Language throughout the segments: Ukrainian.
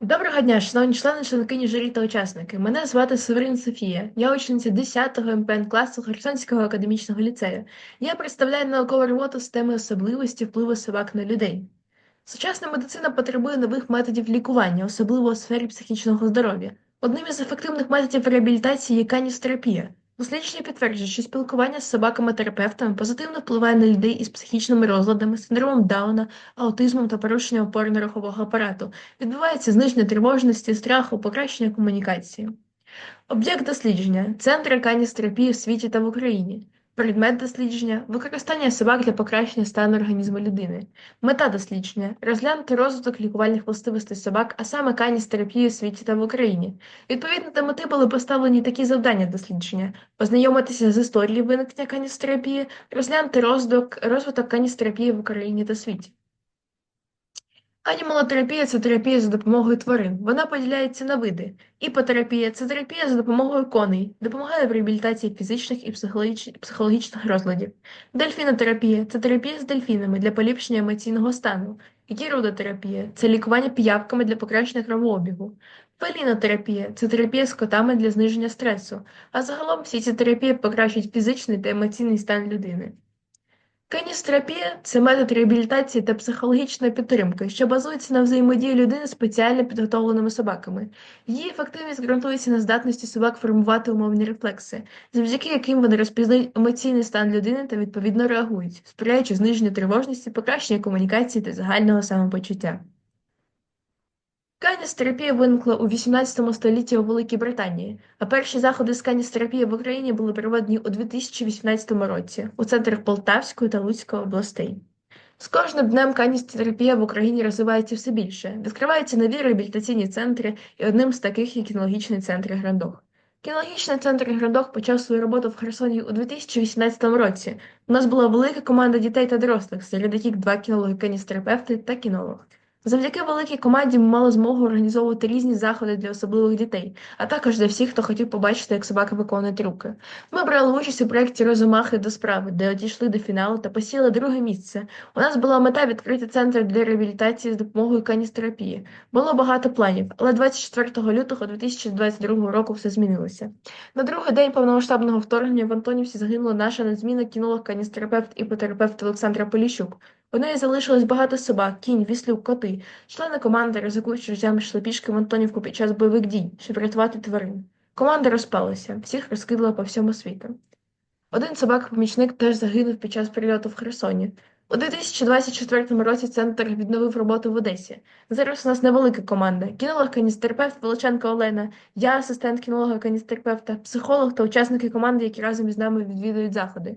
Доброго дня, шановні члени, членкині журі та учасники. Мене звати Северин Софія. Я учениця 10-го МПН класу Херсонського академічного ліцею. Я представляю наукову роботу з теми особливості впливу собак на людей. Сучасна медицина потребує нових методів лікування, особливо у сфері психічного здоров'я. Одним із ефективних методів реабілітації є каністерапія. Дослідження підтверджують, що спілкування з собаками-терапевтами позитивно впливає на людей із психічними розладами, синдромом Дауна, аутизмом та порушенням опорно-рухового апарату. Відбувається зниження тривожності, страху, покращення комунікації. Об'єкт дослідження Центр каністерапії в світі та в Україні. Предмет дослідження використання собак для покращення стану організму людини. Мета дослідження розглянути розвиток лікувальних властивостей собак, а саме каністерапії в світі та в Україні. Відповідно до мети були поставлені такі завдання дослідження: ознайомитися з історією виникнення каністерапії, розглянути розвиток, розвиток каністерапії в Україні та світі. Анімалотерапія це терапія за допомогою тварин. Вона поділяється на види. Іпотерапія це терапія за допомогою коней, допомагає в реабілітації фізичних і психологічних розладів. Дельфінотерапія це терапія з дельфінами для поліпшення емоційного стану. Гірудотерапія це лікування піявками для покращення кровообігу. Фелінотерапія це терапія з котами для зниження стресу. А загалом всі ці терапії покращують фізичний та емоційний стан людини. Каністерапія – це метод реабілітації та психологічної підтримки, що базується на взаємодії людини з спеціально підготовленими собаками. Її ефективність ґрунтується на здатності собак формувати умовні рефлекси, завдяки яким вони розпізнають емоційний стан людини та відповідно реагують, сприяючи зниженню тривожності, покращенню комунікації та загального самопочуття. Каністерапія виникла у XVIII столітті у Великій Британії, а перші заходи з каністерапії в Україні були проведені у 2018 році у центрах Полтавської та Луцької областей. З кожним днем каністерапія в Україні розвивається все більше, відкриваються нові реабілітаційні центри, і одним з таких є кінологічний центр Грандох. Кінологічний центр Грандох почав свою роботу в Херсоні у 2018 році. У нас була велика команда дітей та дорослих, серед яких два кінологи-каністерапевти та кінолог. Завдяки великій команді ми мали змогу організовувати різні заходи для особливих дітей, а також для всіх, хто хотів побачити, як собаки виконують руки. Ми брали участь у проєкті Розумахи до справи, де одійшли до фіналу та посіли друге місце. У нас була мета відкрити центр для реабілітації з допомогою каністерапії. Було багато планів, але 24 лютого 2022 року все змінилося. На другий день повномасштабного вторгнення в Антонівці загинула наша незмінна кінолог каністерапевт і потерапевт Олександра Поліщук. У неї залишилось багато собак, кінь, віслюк, коти. Члени команди, ризикуючи життям, йшли пішки в Антонівку під час бойових дій, щоб врятувати тварин. Команда розпалася, всіх розкидала по всьому світу. Один собака-помічник теж загинув під час прильоту в Херсоні. У 2024 році центр відновив роботу в Одесі. Зараз у нас невелика команда: кінолог каністерапевт Волоченко Олена, я асистент кінолога каністерапевта, психолог та учасники команди, які разом із нами відвідують заходи.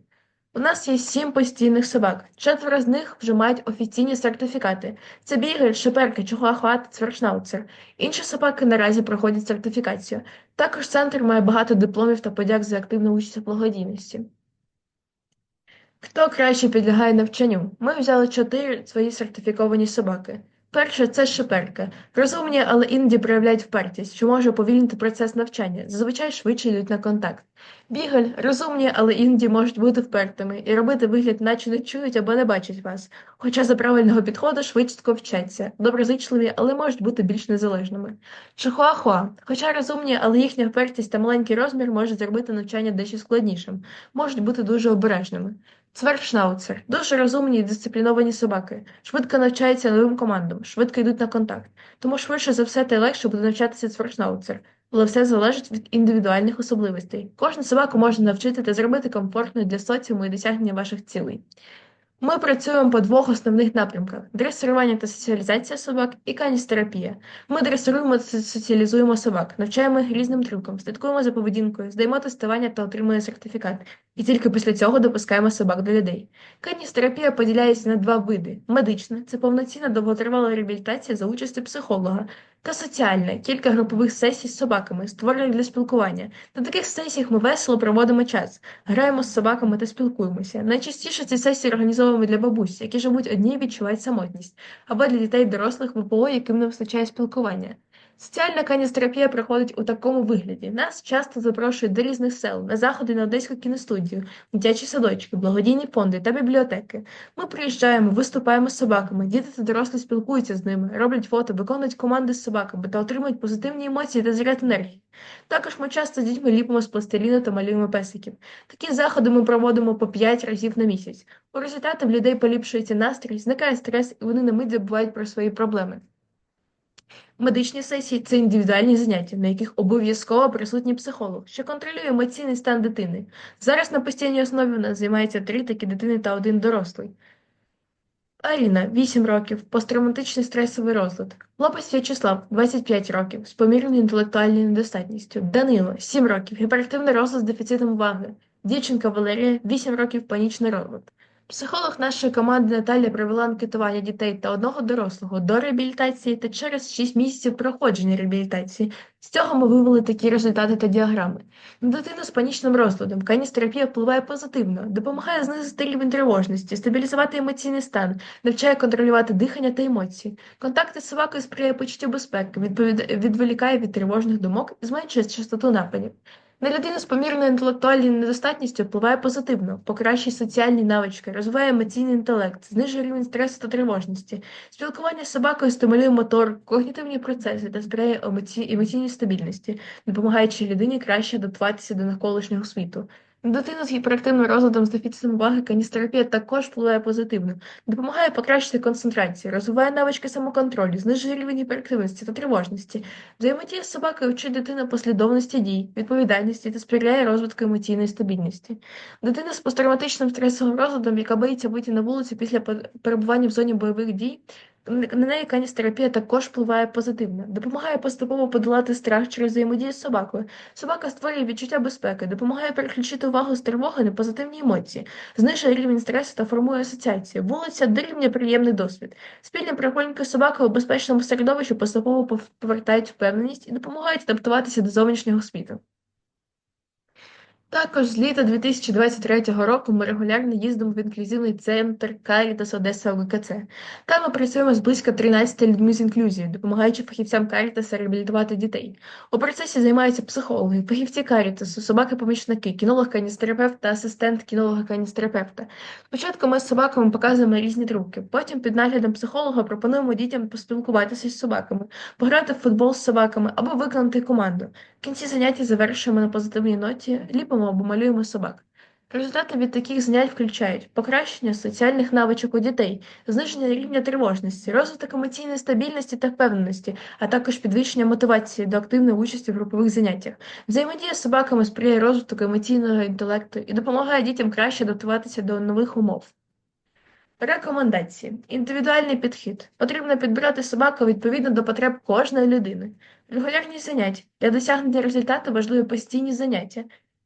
У нас є сім постійних собак. Четверо з них вже мають офіційні сертифікати. Це бігель, шеперки, чихуахуа та цвершнауцер. Інші собаки наразі проходять сертифікацію. Також центр має багато дипломів та подяк за активну участь у благодійності. Хто краще підлягає навчанню? Ми взяли чотири свої сертифіковані собаки. Перше це шиперка. Розумні, але іноді проявляють впертість, що може уповільнити процес навчання, зазвичай швидше йдуть на контакт. Бігель розумні, але іноді можуть бути впертими і робити вигляд, наче не чують або не бачать вас, хоча за правильного підходу швидко вчаться, доброзичливі, але можуть бути більш незалежними. Чихуахуа. хоча розумні, але їхня впертість та маленький розмір можуть зробити навчання дещо складнішим, можуть бути дуже обережними. Цвершнауцер дуже розумні і дисципліновані собаки, швидко навчаються новим командам, швидко йдуть на контакт, тому швидше за все та легше буде навчатися цвершнауцер, але все залежить від індивідуальних особливостей. Кожну собаку можна навчити та зробити комфортною для соціуму і досягнення ваших цілей. Ми працюємо по двох основних напрямках: дресирування та соціалізація собак і каністерапія. Ми дресируємо та соціалізуємо собак, навчаємо їх різним трюкам, слідкуємо за поведінкою, здаємо тестування та отримуємо сертифікат, і тільки після цього допускаємо собак до людей. Каністерапія поділяється на два види: медична це повноцінна довготривала реабілітація за участю психолога, та соціальне кілька групових сесій з собаками, створених для спілкування. На таких сесіях ми весело проводимо час, граємо з собаками та спілкуємося. Найчастіше ці сесії організовуємо для бабусь, які живуть одні і відчувають самотність, або для дітей дорослих ВПО, яким не вистачає спілкування. Соціальна каністерапія проходить у такому вигляді: нас часто запрошують до різних сел, на заходи на Одеську кіностудію, дитячі садочки, благодійні фонди та бібліотеки. Ми приїжджаємо, виступаємо з собаками, діти та дорослі спілкуються з ними, роблять фото, виконують команди з собаками та отримують позитивні емоції та заряд енергії. Також ми часто з дітьми ліпимо з пластиліну та малюємо песиків. Такі заходи ми проводимо по 5 разів на місяць. У результаті в людей поліпшується настрій, зникає стрес, і вони на мить забувають про свої проблеми. Медичні сесії це індивідуальні заняття, на яких обов'язково присутній психолог, що контролює емоційний стан дитини. Зараз на постійній основі у нас займаються три такі дитини та один дорослий. Аріна 8 років, посттравматичний стресовий розлад. Хлопець В'ячеслав 25 років, з помірною інтелектуальною недостатністю. Данило 7 років, гіперактивний розлад з дефіцитом уваги. Дівчинка Валерія 8 років панічний розлад. Психолог нашої команди Наталя провела анкетування дітей та одного дорослого до реабілітації та через 6 місяців проходження реабілітації. З цього ми вивели такі результати та діаграми. На дитину з панічним розладом каністерапія впливає позитивно, допомагає знизити рівень тривожності, стабілізувати емоційний стан, навчає контролювати дихання та емоції. Контакти з собакою сприяє почуттю безпеки, відповід... відволікає від тривожних думок і зменшує частоту нападів. На людину з помірною інтелектуальною недостатністю впливає позитивно, покращує соціальні навички, розвиває емоційний інтелект, знижує рівень стресу та тривожності. Спілкування з собакою стимулює мотор, когнітивні процеси та збирає емоційні стабільності, допомагаючи людині краще адаптуватися до навколишнього світу. На дитину з гіперактивним розладом з дефіцитом уваги каністерапія також впливає позитивно, допомагає покращити концентрацію, розвиває навички самоконтролю, знижує рівень гіперактивності та тривожності, взаємодія з собакою вчить дитину послідовності дій, відповідальності та сприяє розвитку емоційної стабільності. Дитина з посттравматичним стресовим розладом, яка боїться вийти на вулицю після перебування в зоні бойових дій, на неї каністерапія також впливає позитивно, допомагає поступово подолати страх через взаємодію з собакою. Собака створює відчуття безпеки, допомагає переключити увагу з тривоги на позитивні емоції, знижує рівень стресу та формує асоціації. Вулиця дорівнює приємний досвід. Спільні прогулянки собаки у безпечному середовищі поступово повертають впевненість і допомагають адаптуватися до зовнішнього світу. Також з літа 2023 року ми регулярно їздимо в інклюзивний центр Caritas Одеса ВКЦ. Там ми працюємо з близько 13 людьми з інклюзією, допомагаючи фахівцям Caritas реабілітувати дітей. У процесі займаються психологи, фахівці Caritas, собаки-помічники, кінолог-каністерапевт та асистент кінолога-каністерапевта. Спочатку ми з собаками показуємо різні трюки, потім під наглядом психолога пропонуємо дітям поспілкуватися з собаками, пограти в футбол з собаками або виконати команду. В кінці заняття завершуємо на позитивній ноті, ліпимо або малюємо собак. Результати від таких занять включають покращення соціальних навичок у дітей, зниження рівня тривожності, розвиток емоційної стабільності та впевненості, а також підвищення мотивації до активної участі в групових заняттях. Взаємодія з собаками сприяє розвитку емоційного інтелекту і допомагає дітям краще адаптуватися до нових умов. Рекомендації. Індивідуальний підхід. Потрібно підбирати собаку відповідно до потреб кожної людини. Регулярні заняття. Для досягнення результату важливі постійні заняття.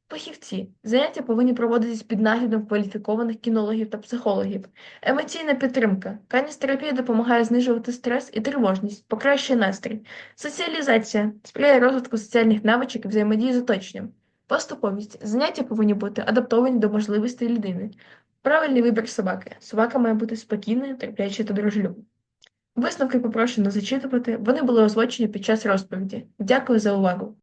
Фахівці. Заняття повинні проводитись під наглядом кваліфікованих кінологів та психологів. Емоційна підтримка. Каністерапія допомагає знижувати стрес і тривожність, покращує настрій. Соціалізація сприяє розвитку соціальних навичок і взаємодії з оточенням. Поступовість. Заняття повинні бути адаптовані до можливостей людини. Правильний вибір собаки. Собака має бути спокійною, терплячою та дружелюбною. Висновки попрошу не зачитувати, вони були озвучені під час розповіді. Дякую за увагу!